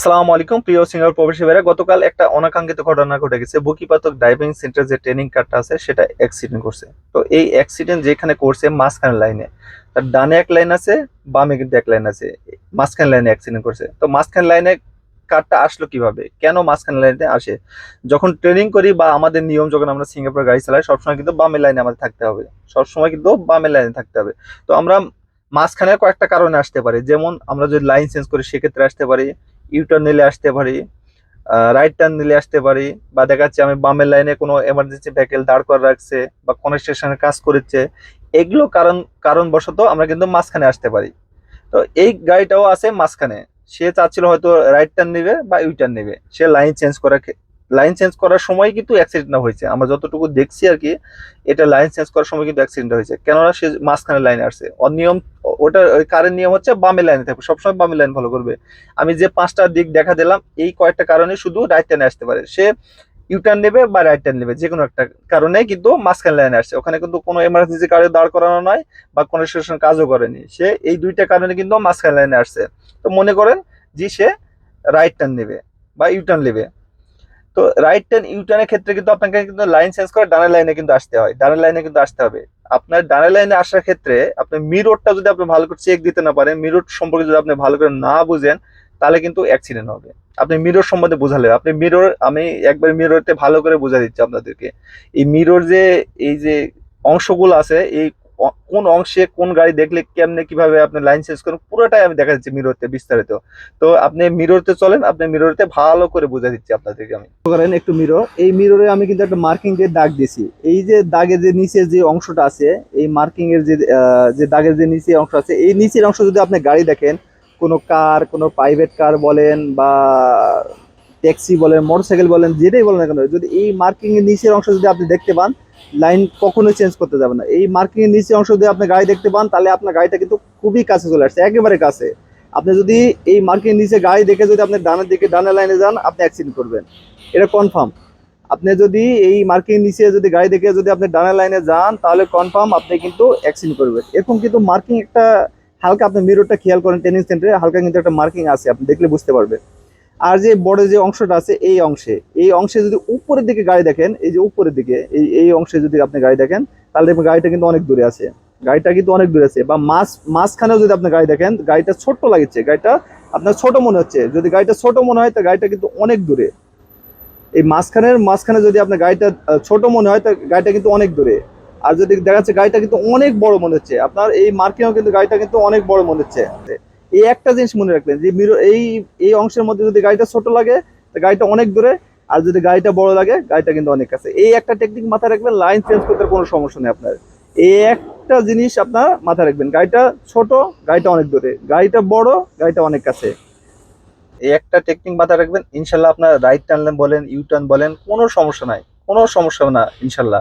আসসালামু আলাইকুম, প্রিয় সিঙ্গার প্রবাসী ভাইরা। গতকাল একটা অনাকাঙ্ক্ষিত ঘটনা ঘটে গেছে। বকিপাতক ড্রাইভিং সেন্টার যে ট্রেনিং কারটা আছে, সেটা অ্যাক্সিডেন্ট করছে। তো এই অ্যাক্সিডেন্ট যেখানে করছে মাঝখানে লাইনে তার ডানে এক লাইন আছে, বামে কিন্তু এক লাইন আছে। মাঝখানে লাইনে অ্যাক্সিডেন্ট করছে। তো মাঝখানে লাইনে কারটা আসলো কীভাবে? কেন মাঝখানে লাইনে আসে? যখন ট্রেনিং করি বা আমাদের নিয়ম যখন আমরা সিঙ্গাপুর গাড়ি চালাই, সবসময় কিন্তু বামের লাইনে আমাদের থাকতে হবে। সবসময় কিন্তু বামের লাইনে থাকতে হবে। তো আমরা মাঝখানে কয়েকটা কারণে আসতে পারি। যেমন আমরা যদি লাইন চেঞ্জ করি, সেক্ষেত্রে আসতে পারি। ইউটার্ন নিলে আসতে পারি রাইট টার্ন নিলে আসতে পারি, বা দেখা যাচ্ছে আমি বামের লাইনে কোনো এমার্জেন্সি ভেহিকেল দাঁড় করে রাখছে, বা কনস্ট্রাকশনের কাজ করেছে এগুলো কারণ, কারণবশত আমরা কিন্তু মাঝখানে আসতে পারি। তো এই গাড়িটাও আছে মাঝখানে। সে চাচ্ছিল হয়তো রাইট টার্ন নেবে বা ইউটার্ন নেবে। সে লাইন চেঞ্জ করা লাইন চেঞ্জ করার সময় কিন্তু অ্যাক্সিডেন্ট না হয়েছে। আমরা যতটুকু দেখছি আর কি, এটা লাইন চেঞ্জ করার সময় কিন্তু অ্যাক্সিডেন্ট হয়েছে। কেননা সে মাঝখানে লাইনে আসছে। অনিয়ম ওটা ওই কারের নিয়ম হচ্ছে বামে লাইনে থাকবে। সবসময় বামে লাইন ফলো করবে। আমি যে পাঁচটা দিক দেখা দিলাম, এই কয়েকটা কারণে শুধু রাইট টার্নে আসতে পারে। সে ইউটার্ন নেবে বা রাইট টার্ন নেবে যে কোনো একটা কারণে কিন্তু মাঝখানে লাইনে আসছে। ওখানে কিন্তু কোনো এমার্জেন্সি কারে দাঁড় করানো নয় বা কোনো স্টেশন কাজও করেনি। সে এই দুইটা কারণে কিন্তু মাঝখানে লাইনে আসছে। তো মনে করেন যে সে রাইট টার্ন নেবে বা ইউটার্ন নেবে। তো রাইট টার্ন ইউটার্নের ক্ষেত্রে কিন্তু আপনাকে কিন্তু লাইন চেঞ্জ করে ডানের লাইনে কিন্তু আসতে হয়। ডানের লাইনে কিন্তু আসতে হবে। আপনার ডানের লাইনে আসার ক্ষেত্রে আপনি মিররটা যদি আপনি ভালো করে চেক দিতে না পারেন মিরর সম্পর্কে যদি আপনি ভালো করে না বুঝেন, তাহলে কিন্তু অ্যাক্সিডেন্ট হবে। আপনি মিরর সম্বন্ধে বোঝালে, আপনি মিরর আমি একবার মিররতে ভালো করে বোঝা দিচ্ছি আপনাদেরকে। এই মিরর যে, এই যে অংশগুলো আছে, এই কোন অংশে কোন গাড়ি দেখলে কেমনে কীভাবে আপনি লাইন চেঞ্জ করেন পুরোটাই আমি দেখা যাচ্ছে মিররতে বিস্তারিত। তো আপনি মিররতে চলেন, আপনি মিররতে ভালো করে বোঝা দিচ্ছি আপনাদেরকে আমি। করেন একটু মিরর এই মিররে আমি কিন্তু একটা মার্কিং এর দাগ দিয়েছি। এই যে দাগের যে নিচের যে অংশটা আছে, এই মার্কিং এর যে যে দাগের যে নিচে অংশ আছে, এই নিচের অংশ যদি আপনি গাড়ি দেখেন, কোনো কার কোনো প্রাইভেট কার বলেন বা ট্যাক্সি বলেন, মোটরসাইকেল বলেন, যেটাই বলেন কেন, যদি এই মার্কিং এর নিচের অংশ যদি আপনি দেখতে পান লাইন কখনোই চেঞ্জ করতে যাবেন না। এই মার্কিং এর নিচের অংশ যদি আপনি গাড়ি দেখতে পান, তাহলে আপনার গাড়িটা কিন্তু খুবই কাছে চলে আসছে, একেবারে কাছে। আপনি যদি এই মার্কিং নিচে গাড়ি দেখে যদি আপনি ডানের দিকে, ডানের লাইনে যান, আপনি অ্যাক্সিডেন্ট করবেন। এটা কনফার্ম আপনি যদি এই মার্কিং নিচে যদি গাড়ি দেখে যদি আপনি ডানের লাইনে যান, তাহলে কনফার্ম আপনি কিন্তু অ্যাক্সিডেন্ট করবেন। এরকম কিন্তু মার্কিং একটা, হালকা আপনি মিররটা খেয়াল করেন ট্রেনিং সেন্টারে হালকা কিন্তু একটা মার্কিং আছে, আপনি দেখলে বুঝতে পারবেন। আর যে বড় যে অংশটা আছে এই অংশে এই অংশে যদি উপরের দিকে গাড়ি দেখেন, এই যে উপরের দিকে, এই এই অংশে যদি আপনি গাড়ি দেখেন, তাহলে দেখবেন গাড়িটা কিন্তু অনেক দূরে আছে। গাড়িটা কিন্তু অনেক দূরে আছে। বা মাঝ মাঝখানেও যদি আপনি গাড়ি দেখেন, গাড়িটা ছোট্ট লাগছে, গাড়িটা আপনার ছোট মনে হচ্ছে। যদি গাড়িটা ছোট মনে হয় তো গাড়িটা কিন্তু অনেক দূরে। এই মাঝখানের, মাঝখানে যদি আপনার গাড়িটা ছোট মনে হয় তো গাড়িটা কিন্তু অনেক দূরে। আর যদি দেখা যাচ্ছে গাড়িটা কিন্তু অনেক বড় মনে হচ্ছে, আপনার এই মার্কিংও কিন্তু গাড়িটা কিন্তু অনেক বড় মনে হচ্ছে। এই একটা জিনিস মনে রাখবেন যে মিরর এই এই অংশের মধ্যে যদি গাড়িটা ছোট লাগে, তো গাড়িটা অনেক দূরে, আর যদি গাড়িটা বড় লাগে, গাড়িটা কিন্তু অনেক কাছে। এই একটা টেকনিক মাথায় রাখবেন লাইন চেঞ্জ করতে কোনো সমস্যা নেই আপনার। এই একটা জিনিস আপনার মাথায় রাখবেন, গাড়িটা ছোট, গাড়িটা অনেক দূরে। গাড়িটা বড়, গাড়িটা অনেক কাছে। এই একটা টেকনিক মাথায় রাখবেন, ইনশাল্লাহ আপনার রাইট টার্ন বলেন ইউ টার্ন বলেন, কোনো সমস্যা নাই, কোনো সমস্যা না, ইনশাল্লাহ।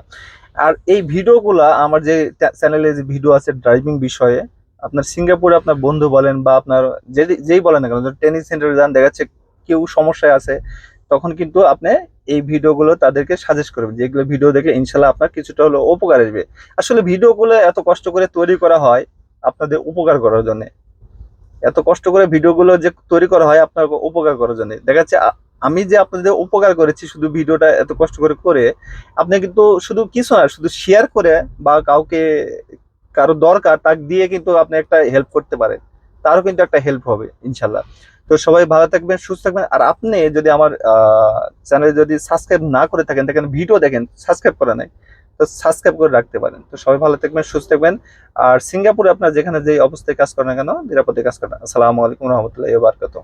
আর এই ভিডিওগুলা আমার যে চ্যানেলে যে ভিডিও আছে ড্রাইভিং বিষয়ে আপনার সিঙ্গাপুরে আপনার বন্ধু বলেন বা আপনার যে যেই বলেন না কেন ট্রেনিং সেন্টারে যান, দেখা যাচ্ছে কেউ সমস্যায় আছে, তখন কিন্তু আপনি এই ভিডিওগুলো তাদেরকে সাজেস্ট করবেন যেগুলো ভিডিও দেখে ইনশাল্লাহ আপনার কিছুটা হলো উপকার আসবে। আসলে ভিডিওগুলো এত কষ্ট করে তৈরি করা হয় আপনাদের উপকার করার জন্য। এত কষ্ট করে ভিডিওগুলো যে তৈরি করা হয় আপনার উপকার করার জন্য। দেখা যাচ্ছে আমি যে আপনাদের উপকার করেছি শুধু ভিডিওটা এত কষ্ট করে করে, আপনি কিন্তু শুধু কিছু না, শুধু শেয়ার করে বা কাউকে কারও দরকার, তাকে দিয়ে কিন্তু আপনি একটা হেল্প করতে পারেন। তারও কিন্তু একটা হেল্প হবে, ইনশাল্লাহ। তো সবাই ভালো থাকবেন, সুস্থ থাকবেন। আর আপনি যদি আমার চ্যানেল যদি সাবস্ক্রাইব না করে থাকেন, দেখেন ভিডিও দেখেন সাবস্ক্রাইব করা নাই, তো সাবস্ক্রাইব করে রাখতে পারেন। তো সবাই ভালো থাকবেন, সুস্থ থাকবেন। আর সিঙ্গাপুরে আপনার যেখানে যে অবস্থায় কাজ করেন না কেন, নিরাপদে কাজ করেন আসসালামু আলাইকুম রহমতুল্লাহ বারকাত